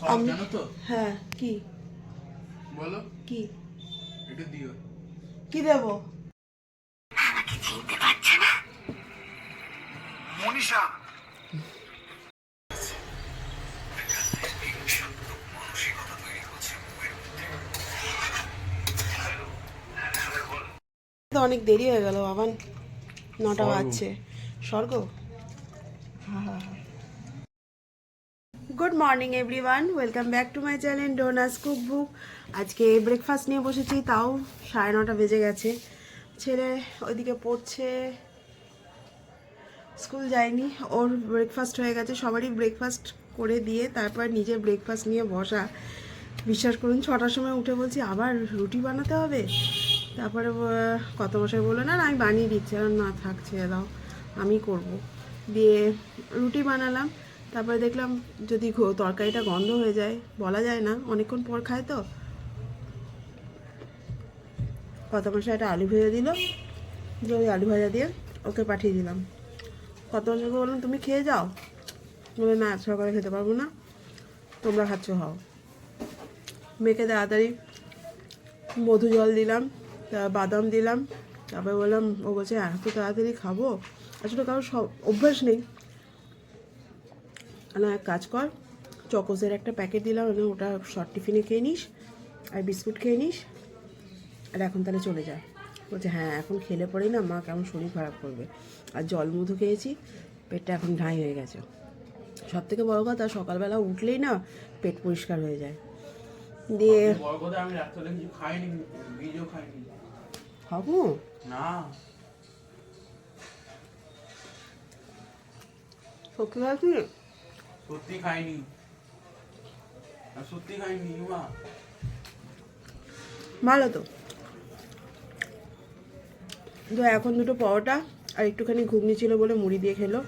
সব জানো তো? হ্যাঁ কি? বলো। কি? একটু দিও। কি দেবো? মনীষা। তো অনেক দেরি হয়ে গেল বাবান। নটা বাজছে। স্বর্গ। বাজছে স্বর্গ good morning everyone welcome back to my channel Dona's cook book আজকে ব্রেকফাস্ট নিয়ে বসেছি, তাও সাড়ে নটা বেজে গেছে। ছেলে ওইদিকে পড়ছে। স্কুল যায়নি, ওর ব্রেকফাস্ট হয়ে গেছে। সবারই ব্রেকফাস্ট করে দিয়ে তারপর নিজের ব্রেকফাস্ট নিয়ে বসা। বিশ্বাস করুন, ছটার সময় উঠে বলছি, আবার রুটি বানাতে হবে? তারপরে কত বছর বলল, না আমি বানিয়ে দিচ্ছি। না থাকছে দাও, আমি করব। দিয়ে রুটি বানালাম। তারপরে দেখলাম যদি তরকারিটা গন্ধ হয়ে যায়, বলা যায় না, অনেকক্ষণ পর খায় তো। কত মশাই একটা আলু ভেজে দিল ওই আলু ভাজা দিয়ে ওকে পাঠিয়ে দিলাম। কত মশাইকে বললাম, তুমি খেয়ে যাও। বলে, না সকালে খেতে পারব না, তোমরা খাচ্ছ হও মেয়েকে তাড়াতাড়ি মধু জল দিলাম বাদাম দিলাম, তারপরে বললাম, ও বলছে, এত তাড়াতাড়ি খাব? আসলে কারোর সব অভ্যাস নেই। না এক কাজ কর। চকোসের একটা প্যাকেট দিলাম আমি ওটা শর্ট টিফিনে খেয়ে নিস আর বিস্কুট খেয়ে নিস আর এখন তাহলে চলে যা। বলছে হ্যাঁ এখন খেলে পরেই না মা কেমন শরীর খারাপ করবে। আর জল মধু খেয়েছি পেটটা এখন ঢাই হয়ে গেছে। সব থেকে বড় কথা সকালবেলা উঠলেই না পেট পরিষ্কার হয়ে যায়। দিয়ে খাব? না। সত্যি খাইনি। সত্যি খাইনি মা ভালো তো। তো এখন দুটো পরোটা আর একটুখানি ঘুগনি ছিল বলে মুড়ি দিয়ে খেলো।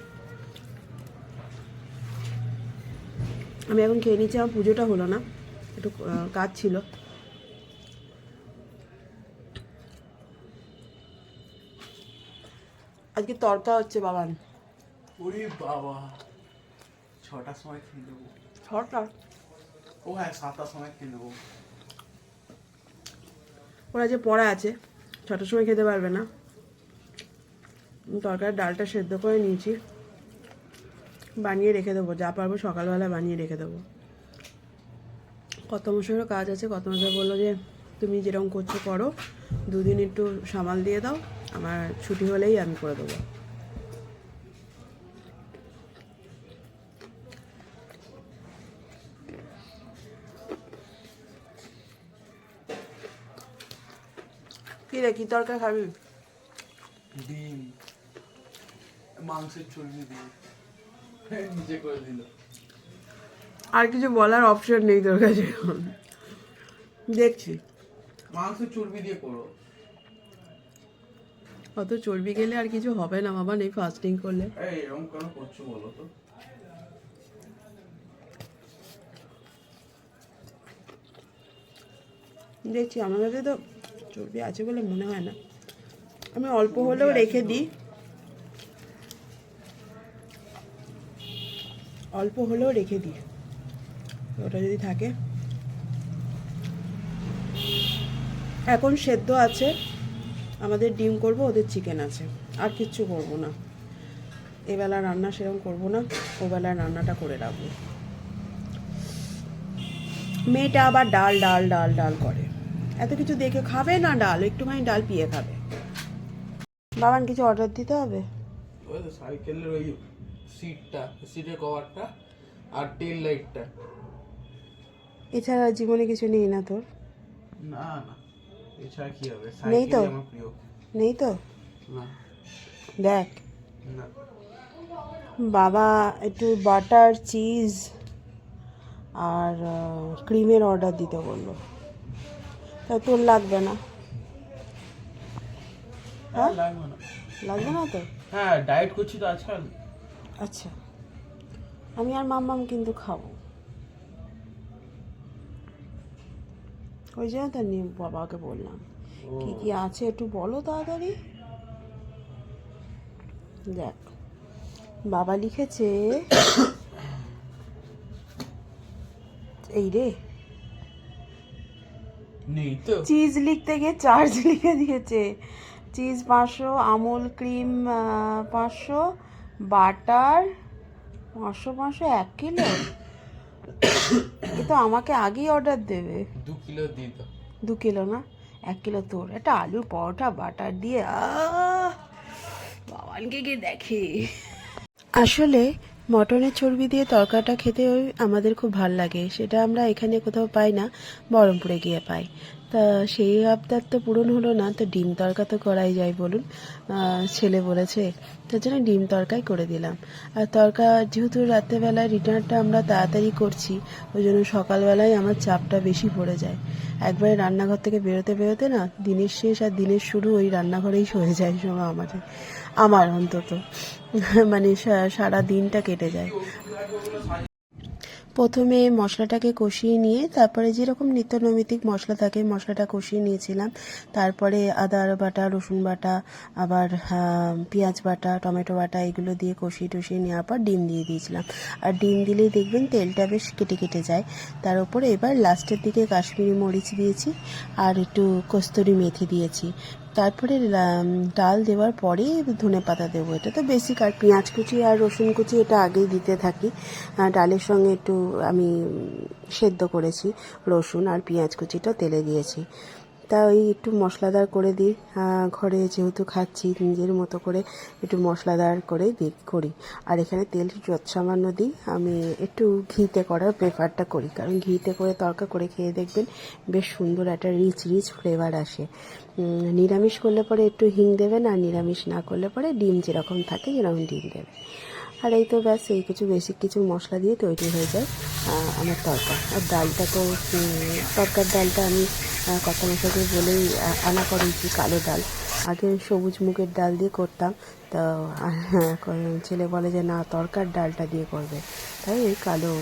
আমি এখন খেয়ে নিচ্ছি আমার পুজোটা হলো না। একটু কাজ ছিল। আজকে তরকা হচ্ছে বাবান। বাবা। ছটার সময় খেয়ে নেব। ছটা? ও হ্যাঁ সাতটার সময় খেয়ে নেব। ওরা যে পড়া আছে ছটার সময় খেতে পারবে না। তরকারি ডালটা সেদ্ধ করে নিয়েছি। বানিয়ে রেখে দেবো যা পারব সকালবেলা বানিয়ে রেখে দেবো। কত মশাইয়েরও কাজ আছে কত মশাই বলল যে তুমি যেরকম করছ করো দুদিন একটু সামাল দিয়ে দাও আমার ছুটি হলেই আমি করে দেবো। রে কি তরকারি খাবি? ডিম। মাংসের চর্বি দিয়ে। নিজে করে দিল। আর কিছু বলার অপশন নেই তোর কাছে দেখছি। চর্বি দিয়ে করো। অত চর্বি গেলে আর কিছু হবে না বাবা নেই ফাস্টিং করলে। এই এরকম কেন করছ বলো তো? দেখছি আমার কাছে তো চর্বি আছে বলে মনে হয় না। আমি অল্প হলেও রেখে দিই। অল্প হলেও রেখে দিই। ওটা যদি থাকে। এখন সেদ্ধ আছে। আমাদের ডিম করব, ওদের চিকেন আছে। আর কিচ্ছু করব না। এবেলা রান্না সেরকম করব না। ওবেলা রান্নাটা করে রাখব। মেয়েটা আবার ডাল ডাল ডাল ডাল করে। এত কিছু দেখে খাবে না ডাল? একটুখানি ডাল পিয়ে খাবে। বাবান কিছু অর্ডার দিতে হবে? ওই তো সাইকেলের ওই সিটটা সিটের কভারটা আর টেল লাইটটা এছাড়া জীবনে কিছু নেই না তোর? না না। এছাড়া কি হবে? নেই তো? নেই তো? না। দেখ। না। বাবা একটু বাটার চিজ আর ক্রিমের অর্ডার দিতে বলল। তোর লাগবে না। হ্যাঁ? লাগবে না। তো? হ্যাঁ ডায়েট করছি তো আজকাল। আচ্ছা। আমি আর মাম্মাম কিন্তু খাব। ওই জন্য তো নিয়ে বাবাকে বললাম। কি কি আছে একটু বলো তাড়াতাড়ি। দেখ বাবা লিখেছে এই রে নেই। তো। চিজ লিখতে গিয়ে চার্জ লিখে দিয়েছে। চিজ পাঁচশো আমুল ক্রিম পাঁচশো বাটার পাঁচশো পাঁচশো এক কিলো? এ তো আমাকে আগেই অর্ডার দেবে। দু কিলো দিই দু কিলো না? এক কিলো তোর। একটা আলুর পরোটা বাটার দিয়ে আহ বাবানকে গিয়ে দেখে। আসলে মটনের চর্বি দিয়ে তরকাটা খেতে আমাদের খুব ভালো লাগে। সেটা আমরা এখানে কোথাও পাই না, বহরমপুরে গিয়ে পাই। তা সেই আবদার তো পূরণ হলো না, তো ডিম তরকা তো করাই যায় বলুন ছেলে বলেছে। তার জন্য ডিম তরকাই করে দিলাম। আর তরকা যেহেতু রাত্রেবেলায় রিটার্নটা আমরা তাড়াতাড়ি করছি, ওই জন্য সকালবেলায় আমার চাপটা বেশি পড়ে যায়। একবারে রান্নাঘর থেকে বেরোতে বেরোতে না, দিনের শেষ আর দিনের শুরু ওই রান্নাঘরেই হয়ে যায় সময় আমাদের। আমার অন্তত। মানে সারা দিনটা কেটে যায়। প্রথমে মশলাটাকে কষিয়ে নিয়ে, তারপরে যেরকম নিত্য নৈমিত্তিক মশলা থাকে, মশলাটা কষিয়ে নিয়েছিলাম। তারপরে আদা, বাটা, রসুন বাটা, আবার পেঁয়াজ বাটা, টমেটো বাটা, এগুলো দিয়ে কষিয়ে টষিয়ে নেওয়ার পর ডিম দিয়ে দিয়েছিলাম। আর ডিম দিলেই দেখবেন তেলটা বেশ কেটে কেটে যায়। তার উপরে এবার লাস্টের দিকে কাশ্মীরি মরিচ দিয়েছি, আর একটু কস্তুরি মেথি দিয়েছি। তারপরে ডাল দেওয়ার পরে ধনে পাতা দেবো। এটা তো বেসিক আর পেঁয়াজ কুচি আর রসুন কুচি এটা আগেই দিতে থাকি। ডালের সঙ্গে একটু আমি সেদ্ধ করেছি রসুন আর পেঁয়াজ কুচিটা তেলে দিয়েছি। তা ওই একটু মশলাদার করে দিই। ঘরে যেহেতু খাচ্ছি, নিজের মতো করে একটু মশলাদার করে দিই, করি। আর এখানে তেল যত সামান্য দিই। আমি একটু ঘিতে করার প্রেফারটা করি। কারণ ঘিতে করে তরকা করে খেয়ে দেখবেন বেশ সুন্দর একটা রিচ রিচ ফ্লেভার আসে। নিরামিষ করলে পরে একটু হিং দেবেন আর নিরামিষ না করলে পরে ডিম যেরকম থাকে, যেরকম ডিম দেবেন। আর এই তো ব্যাস, এই কিছু বেশি কিছু মশলা দিয়ে তৈরি হয়ে যায় আমার তরকা আর ডালটা তো তরকার ডালটা আমি কথা মশাকে বলেই আনা আনা করেছি, কালো ডাল। আগে সবুজ মুগের ডাল দিয়ে করতাম, তো ছেলে বলে যে, না, তরকার ডালটা দিয়ে করবে। তাই এই কালো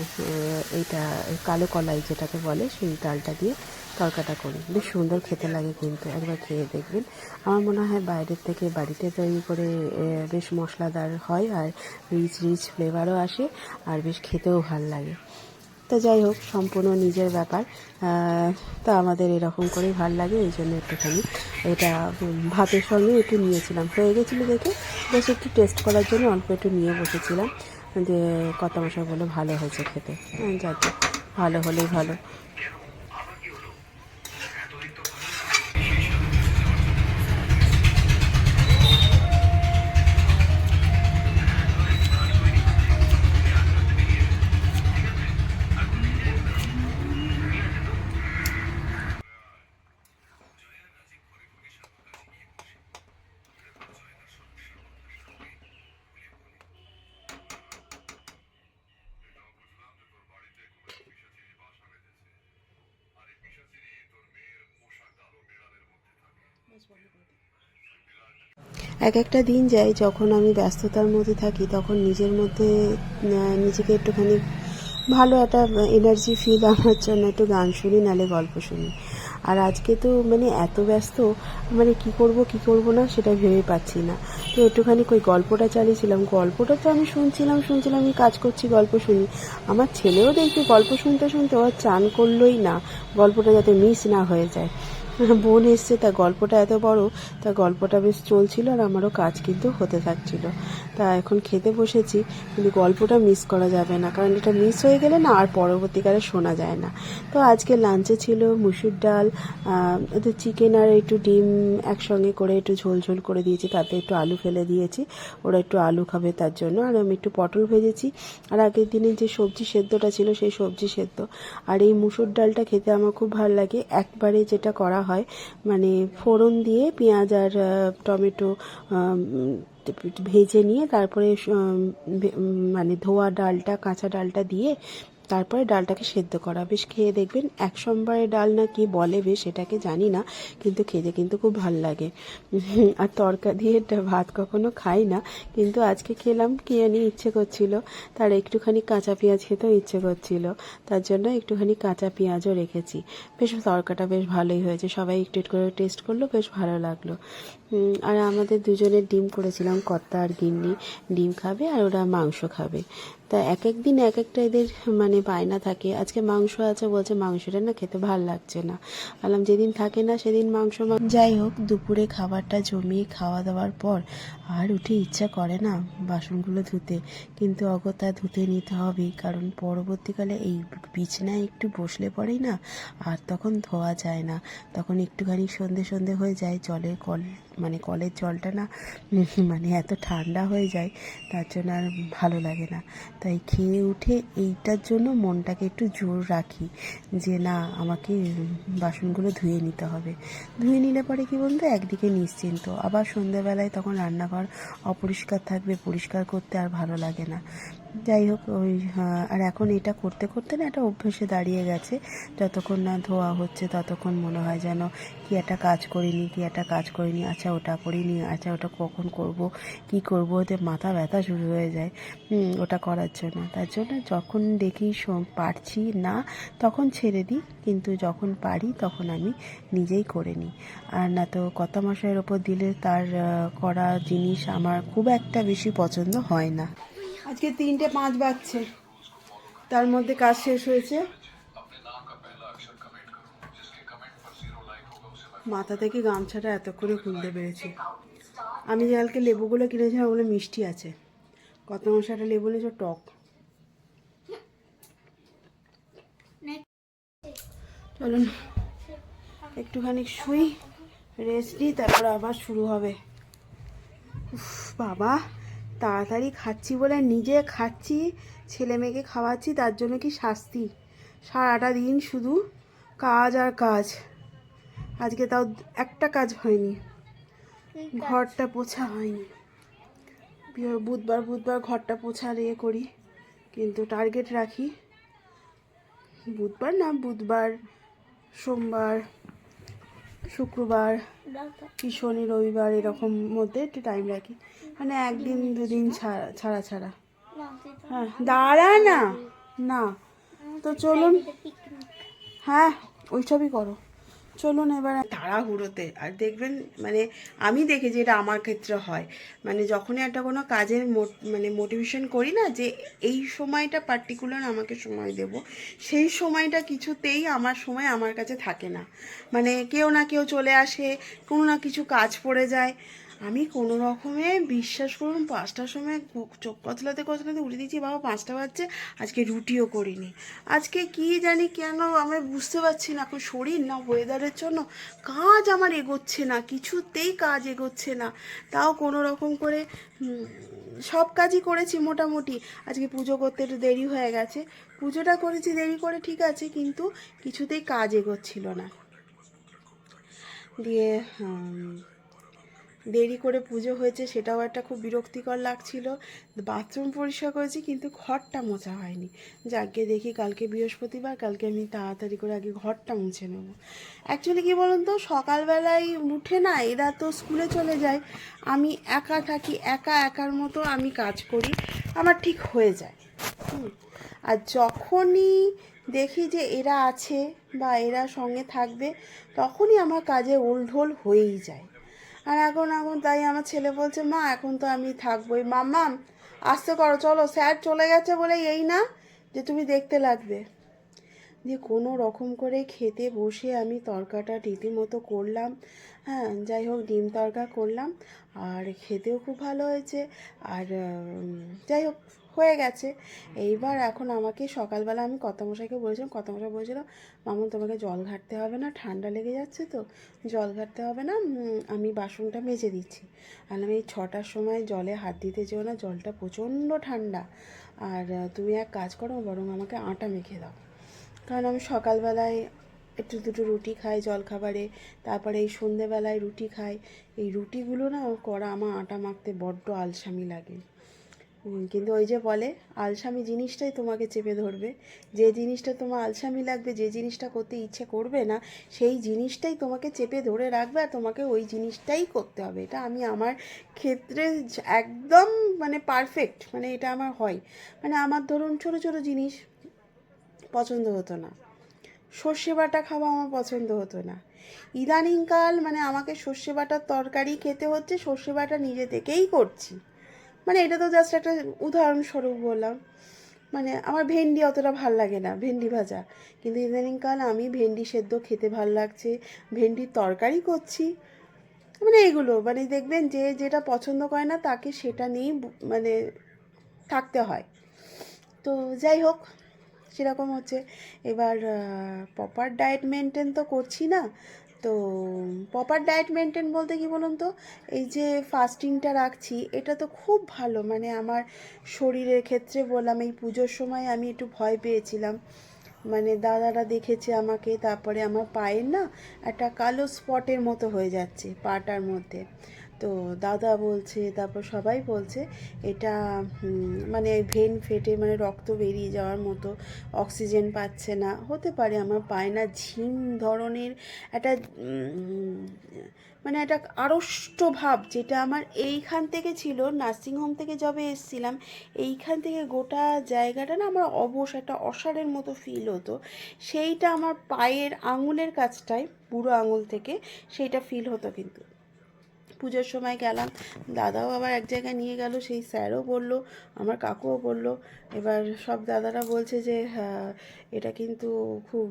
এইটা, কালো কলাই যেটাকে বলে, সেই ডালটা দিয়ে তরকাটা করি। বেশ সুন্দর খেতে লাগে কিন্তু, একবার খেয়ে দেখবেন। আমার মনে হয় বাইরের থেকে বাড়িতে তৈরি করে বেশ মশলাদার হয় আর রিচ রিচ ফ্লেভারও আসে আর বেশ খেতেও ভালো লাগে। তো যাই হোক, সম্পূর্ণ নিজের ব্যাপার। তো আমাদের এরকম করেই ভালো লাগে, এই জন্য একটুখানি এটা ভাতের সঙ্গে একটু নিয়েছিলাম। হয়ে গেছিল দেখে, বেশ একটু টেস্ট করার জন্য অল্প একটু নিয়ে বসেছিলাম। যে কত মশা বলে ভালো হয়েছে খেতে। যাতে যাক, ভালো হলেই ভালো। এক একটা দিন যায়, যখন আমি ব্যস্ততার মধ্যে থাকি, তখন নিজের মধ্যে নিজেকে একটুখানি ভালো একটা এনার্জি ফিল আমার জন্য একটু গান শুনি নালে গল্প শুনি। আর আজকে তো মানে এত ব্যস্ত মানে কি করব কি করব না, সেটা ভেবে পাচ্ছি না। তো একটুখানি ওই গল্পটা চালিয়েছিলাম, গল্পটা তো আমি শুনছিলাম শুনছিলাম, আমি কাজ করছি, গল্প শুনি। আমার ছেলেও দেখি গল্প শুনতে শুনতে ওর চান করলোই না, গল্পটা যাতে মিস না হয়ে যায়। বোন এসছে তা গল্পটা এত বড় তা গল্পটা বেশ চলছিল আর আমারও কাজ কিন্তু হতে থাকছিল। তা এখন খেতে বসেছি, কিন্তু গল্পটা মিস করা যাবে না। কারণ এটা মিস হয়ে গেলে না আর পরবর্তীকালে শোনা যায় না। তো আজকে লাঞ্চে ছিল মুসুর ডাল একটু চিকেন আর একটু ডিম একসঙ্গে করে একটু ঝোল ঝোল করে দিয়েছি, তাতে একটু আলু ফেলে দিয়েছি। ওরা একটু আলু খাবে তার জন্য। আর আমি একটু পটল ভেজেছি। আর আগের দিনের যে সবজি সেদ্ধটা ছিল, সেই সবজি সেদ্ধ। আর এই মুসুর ডালটা খেতে আমার খুব ভালো লাগে। একবারে যেটা করা হয় মানে ফোড়ন দিয়ে পেঁয়াজ আর টমেটো ভেজে নিয়ে তারপরে মানে ধোয়া ডালটা, কাঁচা ডালটা দিয়ে তারপরে ডালটাকে সেদ্ধ করা। বেশ খেয়ে দেখবেন এক সম্বারে ডাল না কি বলে বেশ এটাকে জানি না, কিন্তু খেতে কিন্তু খুব ভালো লাগে। আর তরকা দিয়ে ভাত কখনো খাই না, কিন্তু আজকে খেলাম কি জানি ইচ্ছে করছিল। তার একটুখানি কাঁচা পেঁয়াজ খেতেও ইচ্ছে করছিল, তার জন্য একটুখানি কাঁচা পেঁয়াজও রেখেছি। বেশ তরকাটা বেশ ভালোই হয়েছে, সবাই একটু একটু করে টেস্ট করল, বেশ ভালো লাগল। আর আমাদের দুজনের ডিম করেছিলাম, কর্তা আর গিন্নি। ডিম খাবে আর ওরা মাংস খাবে। তা এক এক দিন এক একটা এদের মানে বায়না থাকে। আজকে মাংস আছে বলছে, মাংসটা না খেতে ভালো লাগছে না। বললাম যেদিন থাকে না সেদিন মাংস যাই হোক, দুপুরে খাবারটা জমিয়ে খাওয়া দাওয়ার পর আর উঠে ইচ্ছা করে না বাসনগুলো ধুতে। কিন্তু অগত্যা ধুতে নিতে হবেই কারণ পরবর্তীকালে এই বিছনায় একটু বসলে পরেই না আর তখন ধোয়া যায় না। তখন একটুখানি সন্ধে সন্ধে হয়ে যায়, জলের কল মানে কলের জলটা না মানে এত ঠান্ডা হয়ে যায়, তার জন্য আর ভালো লাগে না। তাই খেয়ে উঠে এইটার জন্য মনটাকে একটু জোর রাখি যে না, আমাকে বাসনগুলো ধুয়ে নিতে হবে। ধুয়ে নিলে পরে কি বলতো, একদিকে নিশ্চিন্ত। আবার সন্ধ্যেবেলায় তখন রান্নাঘর অপরিষ্কার থাকবে, পরিষ্কার করতে আর ভালো লাগে না। যাই হোক ওই আহ, আর এখন এটা করতে করতে না একটা অভ্যেসে দাঁড়িয়ে গেছে। যতক্ষণ না ধোয়া হচ্ছে ততক্ষণ মনে হয় যেন কি একটা কাজ করিনি কি একটা কাজ করিনি আচ্ছা ওটা করিনি আচ্ছা ওটা কখন করব কি করব ওতে মাথা ব্যথা শুরু হয়ে যায়। ওটা করার জন্য। তার জন্য যখন দেখি পারছি না তখন ছেড়ে দিই। কিন্তু যখন পারি তখন আমি নিজেই করে নিই। আর না তো কত মশাইয়ের ওপর দিলে তার করা জিনিস আমার খুব একটা বেশি পছন্দ হয় না। আজকে তিনটে পাঁচ বাজছে। তার মধ্যে কাজ শেষ হয়েছে। মাথা থেকে গামছাটা এত করে খুলতে পেরেছি। আমি যে কালকে লেবুগুলো কিনেছিলাম, ওগুলো মিষ্টি আছে। কত মশাটা লেবু নিয়েছো টক। চলুন, একটুখানি শুই রেস্ট নিই, তারপর আবার শুরু হবে। বাবা। তাড়াতাড়ি খাচ্ছি বলে নিজে খাচ্ছি ছেলে মেয়েকে খাওয়াচ্ছি তার জন্য কি শাস্তি? সারাটা দিন শুধু কাজ আর কাজ। আজকে তাও একটা কাজ হয়নি। ঘরটা পোছা হয়নি। বুধবার বুধবার ঘরটা পোছা ইয়ে করি কিন্তু টার্গেট রাখি। বুধবার না বুধবার সোমবার। শুক্রবার কি শনি, রবিবার, এরকম মধ্যে একটু টাইম রাখি। মানে একদিন, দুদিন ছাড়া ছাড়া ছাড়া। হ্যাঁ দাঁড়া না। না। তো চলুন। হ্যাঁ ওইসবই করো। চলুন এবার তাড়াহুড়োতে। আর দেখবেন মানে আমি দেখেছি এটা আমার ক্ষেত্রে হয়। মানে যখনই একটা কোনো কাজের মানে মোটিভেশন করি না যে এই সময়টা পার্টিকুলার আমাকে সময় দেব, সেই সময়টা কিছুতেই আমার সময় আমার কাছে থাকে না। মানে কেউ না কেউ চলে আসে, কোনো না কিছু কাজ পড়ে যায়। আমি কোনো রকমে বিশ্বাস করুন, পাঁচটার সময় চোখ কচলাতে কচলাতে উঠে দিচ্ছি বাবা পাঁচটা বাজছে, আজকে রুটিও করিনি। আজকে কি জানি কেন আমি বুঝতে পারছি না, এখন শরীর না ওয়েদারের জন্য কাজ আমার এগোচ্ছে না, কিছুতেই কাজ এগোচ্ছে না। তাও কোনো রকম করে সব কাজই করেছি মোটামুটি। আজকে পুজো করতে একটু দেরি হয়ে গেছে। পুজোটা করেছি দেরি করে ঠিক আছে, কিন্তু কিছুতেই কাজ এগোচ্ছিল না। দিয়ে দেরি করে পুজো হয়েছে, সেটাও একটা খুব বিরক্তিকর লাগছিল। বাথরুম পরিষ্কার করেছি, কিন্তু ঘরটা মোছা হয়নি। যাকে দেখি কালকে বৃহস্পতিবার, কালকে আমি তাড়াতাড়ি করে আগে ঘরটা মুছে নেব। অ্যাকচুয়ালি কী বলুন তো সকালবেলায় উঠে না, এরা তো স্কুলে চলে যায়। আমি একা থাকি, একা একার মতো আমি কাজ করি, আমার ঠিক হয়ে যায়। আর যখনই দেখি যে এরা আছে বা এরা সঙ্গে থাকবে, তখনই আমার কাজে ওলঢোল হয়েই যায়। আর এখন এখন তাই আমার ছেলে বলছে, মা, এখন তো আমি থাকবোই। মাম্মা, আসতে করো, চলো। স্যার চলে গেছে বলে এই না যে তুমি দেখতে লাগবে। দিয়ে কোনো রকম করে খেতে বসে আমি তরকাটা রীতিমতো করলাম। হ্যাঁ যাই হোক, ডিম তরকা করলাম। আর খেতেও খুব ভালো হয়েছে। আর যাই হোক হয়ে গেছে। এইবার এখন আমাকে সকালবেলা আমি কত মশাইকে বলেছিলাম কত মশাই বলেছিল, মামুন, তোমাকে জল ঘাটতে হবে না, ঠান্ডা লেগে যাচ্ছে তো, জল ঘাটতে হবে না আমি বাসনটা মেজে দিচ্ছি। আর আমি এই ছটার সময় জলে হাত দিতে যেও না, জলটা প্রচণ্ড ঠান্ডা। আর তুমি এক কাজ করো, বরং আমাকে আটা মেখে দাও। কারণ আমি সকালবেলায় একটু দুটো রুটি খাই জলখাবারে, তারপরে এই সন্ধেবেলায় রুটি খাই। এই রুটিগুলো না করা আমার আটা মাখতে বড্ড আলসামি লাগে। কিন্তু ওই যে বলে, আলসামি জিনিসটাই তোমাকে চেপে ধরবে। যে জিনিসটা তোমার আলসামি লাগবে, যে জিনিসটা করতে ইচ্ছে করবে না, সেই জিনিসটাই তোমাকে চেপে ধরে রাখবে আর তোমাকে ওই জিনিসটাই করতে হবে। এটা আমি আমার ক্ষেত্রে একদম মানে পারফেক্ট মানে এটা আমার হয়। মানে আমার ধরুন ছোটো ছোটো জিনিস পছন্দ হতো না। সর্ষে বাটা খাওয়া আমার পছন্দ হতো না। ইদানিংকাল মানে আমাকে সর্ষে বাটার তরকারি খেতে হচ্ছে, সর্ষে বাটা নিজে থেকেই করছি। মানে এটা তো জাস্ট একটা উদাহরণস্বরূপ বললাম। মানে আমার ভেন্ডি অতটা ভালো লাগে না, ভেন্ডি ভাজা। কিন্তু ইদানিংকাল আমি ভেন্ডি সেদ্ধ খেতে ভালো লাগছে, ভেন্ডির তরকারি করছি। মানে এগুলো মানে দেখবেন যে যেটা পছন্দ করে না তাকে সেটা নিয়েই মানে থাকতে হয়। তো যাই হোক, সেরকম হচ্ছে। এবার প্রপার ডায়েট মেনটেন তো করছি না। তো প্রপার ডায়েট মেনটেন বলতে কি বলুন তো? এই যে ফাস্টিংটা রাখছি, এটা তো খুব ভালো। মানে আমার শরীরের ক্ষেত্রে বললাম, এই পুজোর সময় আমি একটু ভয় পেয়েছিলাম। মানে দাদারা দেখেছে আমাকে, তারপরে আমার পায়ের না একটা কালো স্পটের মতো হয়ে যাচ্ছে পাটার মধ্যে। তো দাদা বলছে, তারপর সবাই বলছে, এটা মানে ভেন ফেটে মানে রক্ত বেরিয়ে যাওয়ার মতো অক্সিজেন পাচ্ছে না। হতে পারে আমার পায় না ঝিম ধরনের একটা মানে একটা আড়ষ্ট ভাব যেটা আমার এইখান থেকে ছিল নার্সিংহোম থেকে যবে এসেছিলাম, এইখান থেকে গোটা জায়গাটা না আমার অবশ, একটা অসারের মতো ফিল হতো। সেইটা আমার পায়ের আঙুলের কাছটায় বুড়ো আঙুল থেকে, সেইটা ফিল হতো কিন্তু। পুজোর সময় গেলাম। দাদাও আবার এক জায়গায় নিয়ে গেল, সেই স্যারও বলল, আমার কাকুও বলল। এবার সব দাদারা বলছে যে হ্যাঁ এটা কিন্তু খুব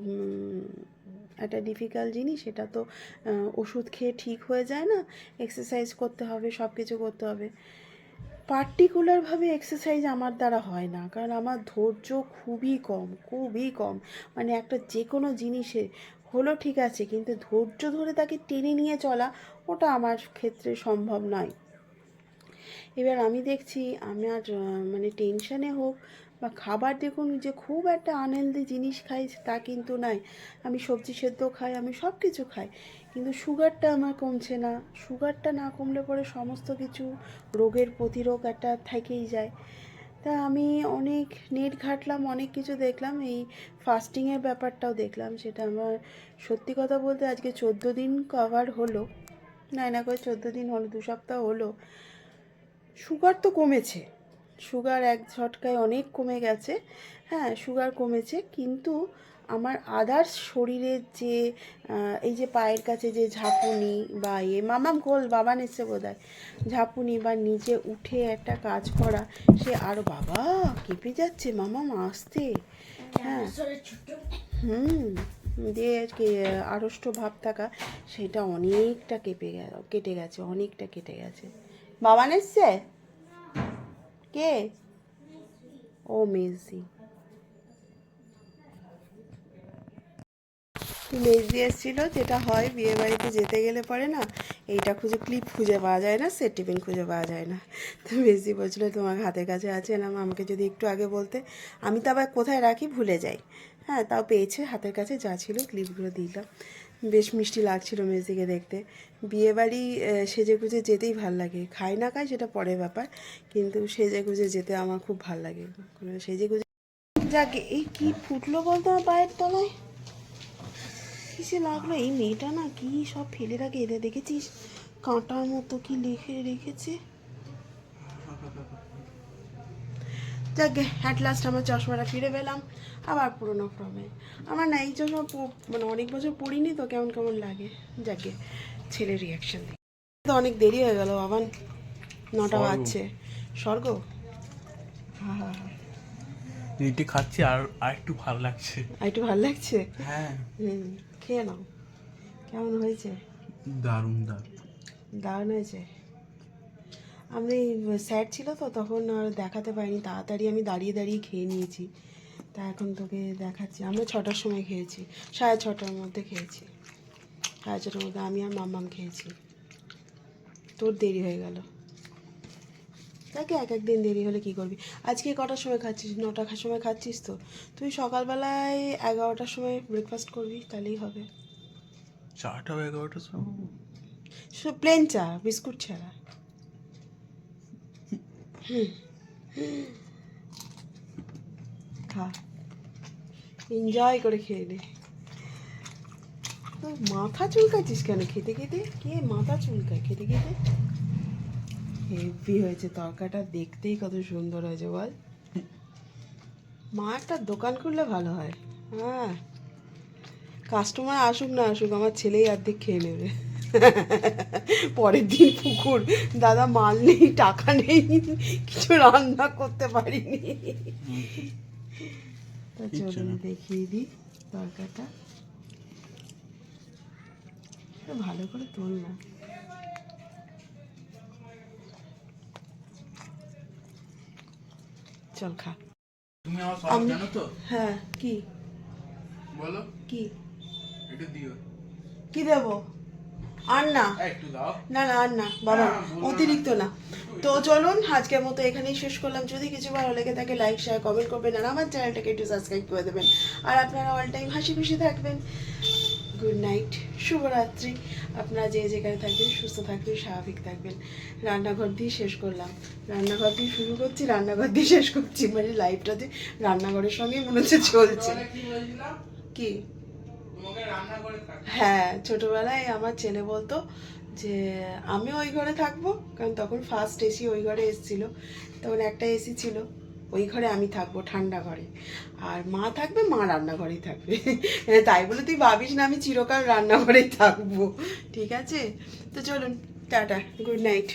একটা ডিফিকাল্ট জিনিস। এটা তো ওষুধ খেয়ে ঠিক হয়ে যায় না। এক্সারসাইজ করতে হবে সব কিছু করতে হবে। পার্টিকুলারভাবে এক্সারসাইজ আমার দ্বারা হয় না, কারণ আমার ধৈর্য খুবই কম খুবই কম। মানে একটা যে কোনো জিনিসে হলো ঠিক আছে, কিন্তু ধৈর্য ধরে তাকে টেনে নিয়ে চলা ওটা আমার ক্ষেত্রে সম্ভব নয়। এবার আমি দেখছি আমার মানে টেনশানে হোক বা খাবার দেখুন যে খুব একটা আনহেলদি জিনিস খাই তা কিন্তু নয়। আমি সবজি সেদ্ধ খাই, আমি সব কিছু খাই, কিন্তু সুগারটা আমার কমছে না। সুগারটা না কমলে পরে সমস্ত কিছু রোগের প্রতিরোধ একটা থেকেই যায়। তা আমি অনেক নেট ঘাটলাম, অনেক কিছু দেখলাম, এই ফাস্টিংয়ের ব্যাপারটাও দেখলাম, সেটা আমার সত্যি কথা বলতে আজকে চোদ্দ দিন কভার হলো, না না করে চোদ্দ দিন হলো, দু সপ্তাহ হলো সুগার তো কমেছে সুগার এক ঝটকায় অনেক কমে গেছে হ্যাঁ সুগার কমেছে, কিন্তু আমার আদার্স শরীরের যে এই যে পায়ের কাছে যে ঝাঁপুনি বা ইয়ে মামাম গোল, বাবা নেছে বোধ হয় ঝাঁপুনি বা নিজে উঠে একটা কাজ করা, সে আরও বাবা, কেঁপে যাচ্ছে মামাম আসতে হ্যাঁ। হুম দিয়ে আড়ষ্ট ভাব থাকা, সেটা অনেকটা কেঁপে গে, কেটে গেছে, অনেকটা কেটে গেছে। বাবা এসছে কে? ও মেজি মেজি এসেছিল, যেটা হয় বিয়ে বাড়িতে যেতে গেলে পরে না, এইটা খুঁজে ক্লিপ খুঁজে পাওয়া যায় না সেট টিফিন খুঁজে পাওয়া যায় না। তো মেজি বলছিল তোমার হাতের কাছে আছে না আমাকে যদি একটু আগে বলতে। আমি তো আবার কোথায় রাখি ভুলে যাই। হ্যাঁ তাও পেয়েছে, হাতের কাছে যা ছিল ক্লিপগুলো দিলাম। বেশ মিষ্টি লাগছিল মেজিকে দেখতে। বিয়ে বাড়ি সেজে গুজে যেতেই ভালো লাগে। খাই না খাই সেটা পরের ব্যাপার, কিন্তু সেজে গুজে যেতে আমার খুব ভালো লাগে। সেজে গুজে যাক, এই কি ফুটলো বলতো আমার পায়ের তলায়? কিসে লাগল? এই মেয়েটা না কি সব ফেলে রাখে? এদের দেখেছিস? কাঁটার মতো কি লিখে রেখেছে? যাকে অ্যাট লাস্ট আমার চশমাটা ফিরে পেলাম। আবার পুরোনো প্রবলেম আমার না এই চশমা মানে অনেক বছর পড়িনি তো কেমন কেমন লাগে। যাকে ছেলের রিয়াকশন তো অনেক দেরি হয়ে গেল আবার নটা বাজছে। স্বর্গ? হা। খাচ্ছি আর আর একটু ভালো লাগছে। আর একটু ভালো লাগছে? হ্যাঁ। হুম। খেয়ে নাও। কেমন হয়েছে? দারুণ দারুণ। দারুণ হয়েছে? আমি স্যাড ছিল তো তখন আর দেখাতে পারিনি। তাড়াতাড়ি আমি দাঁড়িয়ে দাঁড়িয়ে খেয়ে নিয়েছি। তা এখন তোকে দেখাচ্ছি। আমরা ছটার সময় খেয়েছি। সাড়ে ছটার মধ্যে খেয়েছি। সাড়ে ছটার মধ্যে আমি আর মাম্মাম খেয়েছি। তোর দেরি হয়ে গেল। তাকে এক একদিন দেরি হলে কি করবি? আজকে কটার সময় খাচ্ছিস? নটার সময় খাচ্ছিস তো। তুই সকালবেলায় এগারোটার সময় ব্রেকফাস্ট করবি তাহলেই হবে। চারটা বা এগারোটার সময়? প্লেন চা বিস্কুট ছাড়া। খা। এনজয় করে খেয়ে নে। তোর মাথা চুলকাচ্ছিস কেন? খেতে খেতে? কে মাথা চুলকায়? খেতে খেতে? হেভি হয়েছে তরকাটা দেখতেই কত সুন্দর হয়েছে বল। মা একটা দোকান খুললে ভালো হয়। হ্যাঁ। কাস্টমার আসুক না আসুক আমার ছেলেই অর্ধেক খেয়ে নেবে। পরের দিন পুকুর দাদা মাল নেই টাকা নেই কিছু রান্না করতে পারিনি। তো কিচ্ছু চলুন দেখিয়ে দিই তরকাটা ভালো করে তোল না। চল খা। তুমি আমার সব জানো তো? হ্যাঁ কি? বলো। কি? একটু দিও। কি দেবো? আর না। একটু দাও। না না আর না। বাবা। অতিরিক্ত না। তো চলুন আজকের মতো এখানেই শেষ করলাম। যদি কিছু ভালো লেগে থাকে লাইক শেয়ার কমেন্ট করবেন আর আমার চ্যানেলটাকে একটু সাবস্ক্রাইব করে দেবেন। আর আপনারা অল টাইম হাসি খুশি থাকবেন। গুড নাইট শুভরাত্রি। আপনারা যে যেখানে থাকবেন সুস্থ থাকবেন স্বাভাবিক থাকবেন। রান্নাঘর দিয়ে শেষ করলাম। রান্নাঘর দিয়ে শুরু করছি রান্নাঘর দিয়ে শেষ করছি। মানে লাইফটাতে রান্নাঘরের সঙ্গেই মনে হচ্ছে চলছে। কি হ্যাঁ ছোটবেলায় আমার ছেলে বলতো যে আমি ওই ঘরে থাকব? কারণ তখন ফার্স্ট এসি ওই ঘরে এসেছিল। তখন একটা এসি ছিল। ওই ঘরে আমি থাকব, ঠান্ডা ঘরে। আর মা থাকবে, মা রান্নাঘরেই থাকবে। তাই বলে তুই ভাবিস না আমি চিরকাল রান্নাঘরেই থাকব। ঠিক আছে? তো চলুন, টাটা, গুড নাইট।